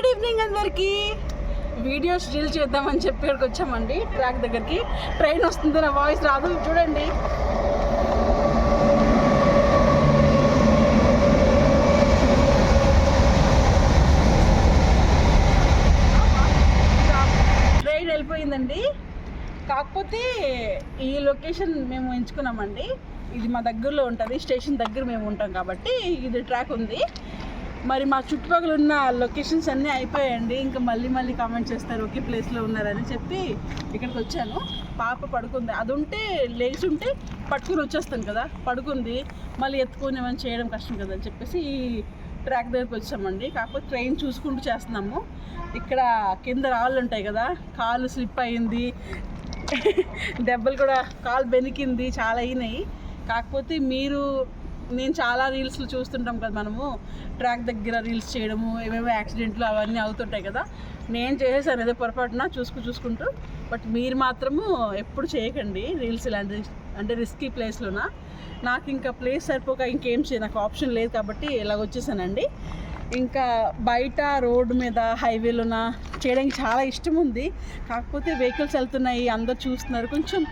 Good evening అందరికి. Videos deal చేద్దామని చెప్పి ఇక్కడికి వచ్చామండి. ట్రాక్ దగ్గరికి. ట్రైన్ వస్తుంది నా వాయిస్ రాదు. చూడండి. ట్రైన్ వెళ్ళిపోయిందండి. కాకపోతే ఈ లొకేషన్ మేము ఎంచుకున్నామండి. ఇది మా దగ్గరలో ఉంటుంది. స్టేషన్ దగ్గర మేము ఉంటాం కాబట్టి ఇది ట్రాక్ ఉంది. మరి మా చుట్టుపక్కల ఉన్న లొకేషన్స్ అన్నీ అయిపోయాయండి. ఇంకా మళ్ళీ మళ్ళీ కామెంట్ చేస్తారు ఒకే ప్లేస్లో ఉన్నారని చెప్పి ఇక్కడికి వచ్చాను. పాప పడుకుంది. అది ఉంటే లేచి ఉంటే పట్టుకుని వచ్చేస్తాను కదా. పడుకుంది. మళ్ళీ ఎత్తుకొని ఏమైనా చేయడం కష్టం కదా అని చెప్పేసి ఈ ట్రాక్ దగ్గరికి వచ్చామండి. కాకపోతే ట్రైన్ చూసుకుంటూ చేస్తున్నాము. ఇక్కడ కింద రాళ్ళు ఉంటాయి కదా. కాలు స్లిప్ అయింది. దెబ్బలు కూడా కాలు బెనికింది. చాలా అయినాయి. కాకపోతే మీరు నేను చాలా రీల్స్లు చూస్తుంటాం కదా మనము. ట్రాక్ దగ్గర రీల్స్ చేయడము ఏమేమో యాక్సిడెంట్లు అవన్నీ అవుతుంటాయి కదా. నేను చేసేసాను ఏదో పొరపాటున చూసుకు చూసుకుంటూ. బట్ మీరు మాత్రము ఎప్పుడు చేయకండి రీల్స్ ఇలాంటి అంటే రిస్కీ ప్లేస్లోన నాకు ఇంకా ప్లేస్ సరిపోక ఇంకేం చేయ నాకు ఆప్షన్ లేదు కాబట్టి ఇలా వచ్చేసానండి. ఇంకా బయట రోడ్డు మీద హైవేలోన చేయడానికి చాలా ఇష్టం ఉంది కాకపోతే వెహికల్స్ వెళ్తున్నాయి అందరు చూస్తున్నారు. కొంచెం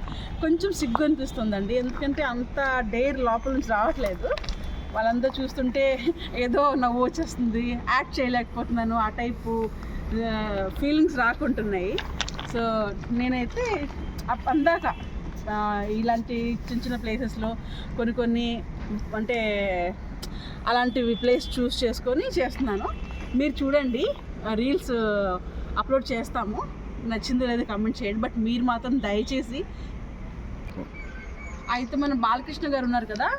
కొంచెం సిగ్గు అనిపిస్తుందండి. ఎందుకంటే అంత డేర్ లోపల నుంచి రావట్లేదు. వాళ్ళందరూ చూస్తుంటే ఏదో నవ్వు వచ్చేస్తుంది. యాక్ట్ చేయలేకపోతున్నాను. ఆ టైపు ఫీలింగ్స్ రాకుంటున్నాయి. సో నేనైతే అందాక ఇలాంటి చిన్న చిన్న ప్లేసెస్లో కొన్ని కొన్ని అంటే అలాంటివి ప్లేస్ చూస్ చేసుకొని చేస్తున్నాను. మీరు చూడండి రీల్స్ అప్లోడ్ చేస్తాము. నచ్చిందో లేదో కమెంట్ చేయండి బట్ మీరు మాత్రం దయచేసి అయితే మన బాలకృష్ణ గారు ఉన్నారు కదా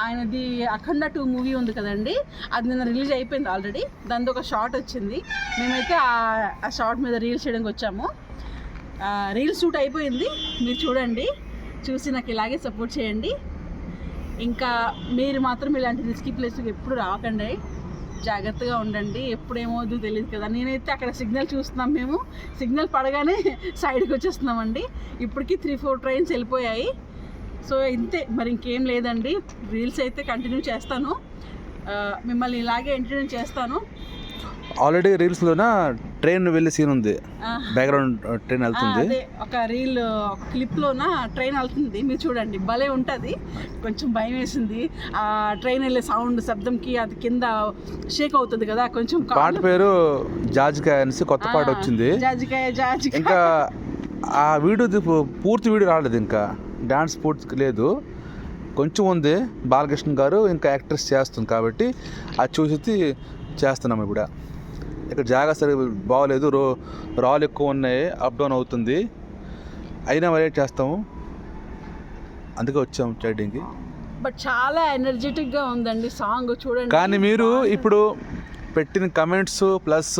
ఆయనది అఖండ టూ మూవీ ఉంది కదండి అది నిన్న రిలీజ్ అయిపోయింది ఆల్రెడీ దానితో ఒక షార్ట్ వచ్చింది. మేమైతే ఆ- ఆ షార్ట్ మీద రీల్స్ చేయడానికి వచ్చాము. రీల్స్ షూట్ అయిపోయింది మీరు చూడండి చూసి నాకు ఇలాగే సపోర్ట్ చేయండి. ఇంకా మీరు మాత్రం ఇలాంటి రిస్కీ ప్లేస్కి ఎప్పుడు రాకండి. జాగ్రత్తగా ఉండండి. ఎప్పుడు తెలియదు కదా. నేనైతే అక్కడ సిగ్నల్ చూస్తున్నాం మేము. సిగ్నల్ పడగానే సైడ్కి వచ్చేస్తున్నామండి. ఇప్పటికీ త్రీ ఫోర్ ట్రైన్స్ వెళ్ళిపోయాయి. సో ఇంతే. మరి ఇంకేం లేదండి. రీల్స్ అయితే కంటిన్యూ చేస్తాను. మిమ్మల్ని ఇలాగే ఎంటర్టైన్ చేస్తాను. ఆల్రెడీ రీల్స్లోన ట్రైన్ వెళ్ళే సీన్ ఉంది. బ్యాక్గ్రౌండ్ ట్రైన్ వెళ్తుంది. ఒక రీల్ ఒక క్లిప్లోన ట్రైన్ వెళ్తుంది. మీరు చూడండి భలే ఉంటుంది. కొంచెం భయం వేసింది. ఆ ట్రైన్ వెళ్ళే సౌండ్ శబ్దంకి అది కింద షేక్ అవుతుంది కదా కొంచెం పాట పేరు జాజికాయ అనేసి కొత్త పాట వచ్చింది. జాజికాయ జాజికాయ. ఇంకా ఆ వీడియో పూర్తి వీడియో రాలేదు ఇంకా. డాన్స్ పూర్తి లేదు. కొంచెం ఉంది. బాలకృష్ణ గారు ఇంకా యాక్ట్రెస్ చేస్తుంది కాబట్టి అది చూసి చేస్తున్నాం ఇప్పుడు. ఇక్కడ జాగా సరే బాగోలేదు. రో రాళ్ళు ఎక్కువ ఉన్నాయి. అప్ డౌన్ అవుతుంది. అయినా వెయిట్ చేస్తాము. అందుకే వచ్చాము ట్రైడింగ్కి బట్ చాలా ఎనర్జెటిక్గా ఉందండి సాంగ్. చూడండి. కానీ మీరు ఇప్పుడు పెట్టిన కమెంట్స్ ప్లస్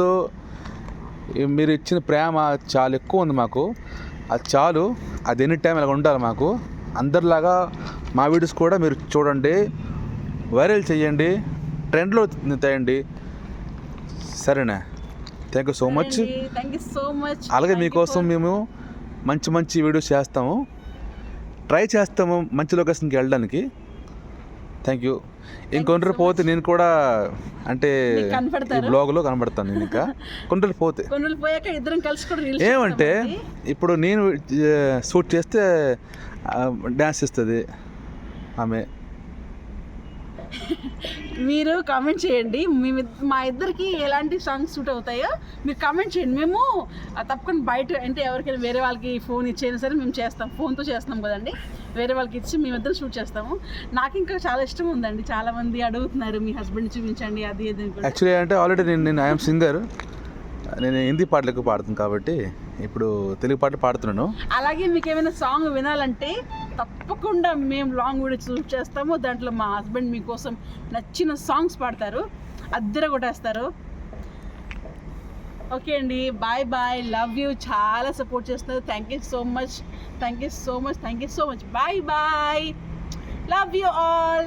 మీరు ఇచ్చిన ప్రేమ చాలా ఎక్కువ ఉంది మాకు. అది చాలు. అది ఎనీ టైం ఇలా ఉండాలి మాకు. అందరిలాగా మా వీడియోస్ కూడా మీరు చూడండి. వైరల్ చేయండి. ట్రెండ్లో తేయండి. సరేనా. Thank you so much thank you so much అలాగే మీకోసం మేము మంచి మంచి వీడియోస్ చేస్తాము. ట్రై చేస్తాము మంచి లొకేషన్కి వెళ్ళడానికి. థ్యాంక్ యూ రోజులు పోతే నేను కూడా అంటే? బ్లాగ్లో కనబడతాను నేను ఇంకా. రోజులు పోతే. పోయాక ఇద్దరం కలిసి కూడా రీల్స్ ఏమంటే ఇప్పుడు నేను షూట్ చేస్తే డ్యాన్స్ ఇస్తుంది ఆమె. మీరు కామెంట్ చేయండి. మేము మా ఇద్దరికి ఎలాంటి సాంగ్స్ సూట్ అవుతాయో మీరు కామెంట్ చేయండి. మేము తప్పకుండా బయట అంటే ఎవరికైనా వేరే వాళ్ళకి ఫోన్ ఇచ్చైనా సరే మేము చేస్తాం. ఫోన్తో చేస్తాం కదండి. వేరే వాళ్ళకి ఇచ్చి మేమిద్దరం షూట్ చేస్తాము. నాకు ఇంకా చాలా ఇష్టం ఉందండి. చాలా మంది అడుగుతున్నారు మీ హస్బెండ్ చూపించండి అది ఇది. యాక్చువల్లీ అంటే ఆల్రెడీ నేను నేను ఐఎమ్ సింగర్ నేను హిందీ పాటలు ఎక్కువ పాడుతాను కాబట్టి ఇప్పుడు తెలుగు పాటలు పాడుతున్నాను. అలాగే మీకు ఏమైనా సాంగ్ వినాలంటే తప్పకుండా మేము లాంగ్ కూడా చూస్ చేస్తాము. దాంట్లో మా హస్బెండ్ మీకోసం నచ్చిన సాంగ్స్ పాడతారు. అద్దెర కొట్టేస్తారు. ఓకే అండి. బాయ్ బాయ్ లవ్ యూ చాలా సపోర్ట్ చేస్తున్నారు. Thank you so much thank you so much thank you so much bye bye love you all